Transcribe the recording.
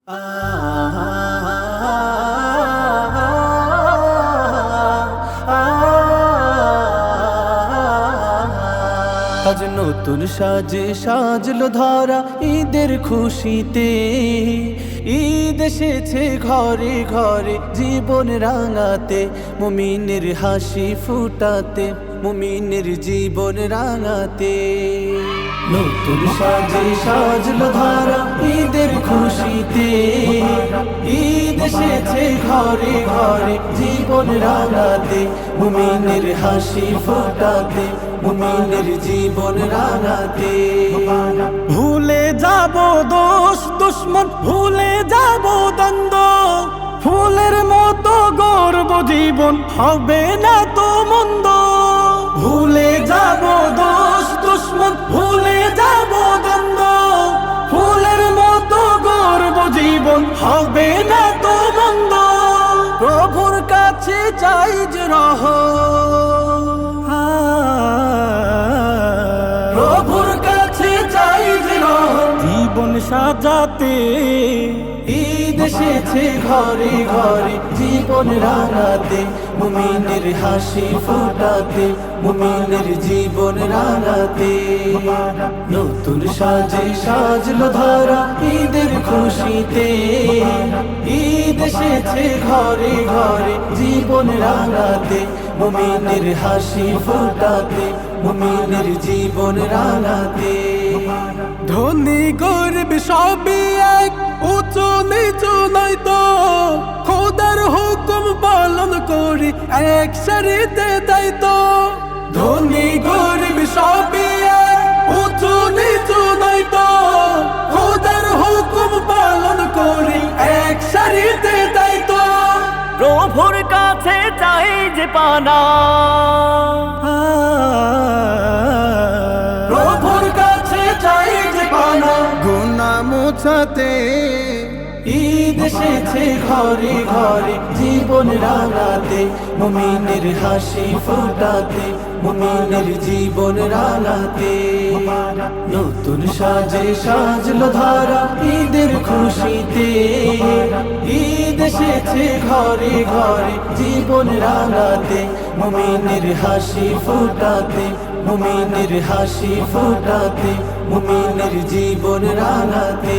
আজ নতুন সাজে সাজলো ধরা ঈদের খুশিতে। ঈদ এসেছে ঘরে ঘরে, জীবন রাঙাতে, মুমিনের হাসি ফুটাতে, মুমিনের জীবন রাঙাতে। নতুন সাজে সাজলো ধরা ঈদের ঈদ এসেছে ঘরে ঘরে, জীবন রাঙাতে, মুমিনের হাসি ফুটাতে, মুমিনের জীবন রাঙাতে। ভুলে যাব দোষ, দুশ্মন, ভুলে যাব দ্বন্দ্ব। ফুলের মতো গর্ব জীবন হবে না তো মন্দ। ভুলে যাব দোষ, দুশ্মন, ভুলে যাব জীবন হবে না তো মন্দ প্রভুর কাছে চাই যে রহ। প্রভুর কাছে চাই যে রহ। জীবন সাজাতে ঈদ এসেছে ঘরে ঘরে। জীবন রাঙাতে, মুমিনের হাসি ফুটাতে, মুমিনের জীবন রাঙাতে। নতুন সাজে সাজলো ধরা ঈদের খুশিতে ঈদ এসেছে ঘরে ঘরে, জীবন রাঙাতে, মুমিনের হাসি ফুটাতে, মুমিনের জীবন রাঙাতে। ধনী গরিব সবই এক, উঁচু নিচু নাই তো। খোদার হুকুম পালন করি, এক সারিতে তাই তো। ধনী প্রভুর কাছে চাই যে পানা। প্রভুর কাছে চাই যে পানা। গুনা মোছাতে ঈদ এসেছে ঘরে ঘরে জীবন রাঙাতে মুমিনের হাসি ফুটাতে মুমিনের জীবন রাঙাতে। নতুন সাজে সাজলো ধারা ঈদের খুশিতে। ঈদ এসেছে ঘরে ঘরে জীবন রাঙাতে মুমিনের হাসি ফুটাতে মুমিনের হাসি ফুটাতে মুমিনের জীবন রাঙাতে।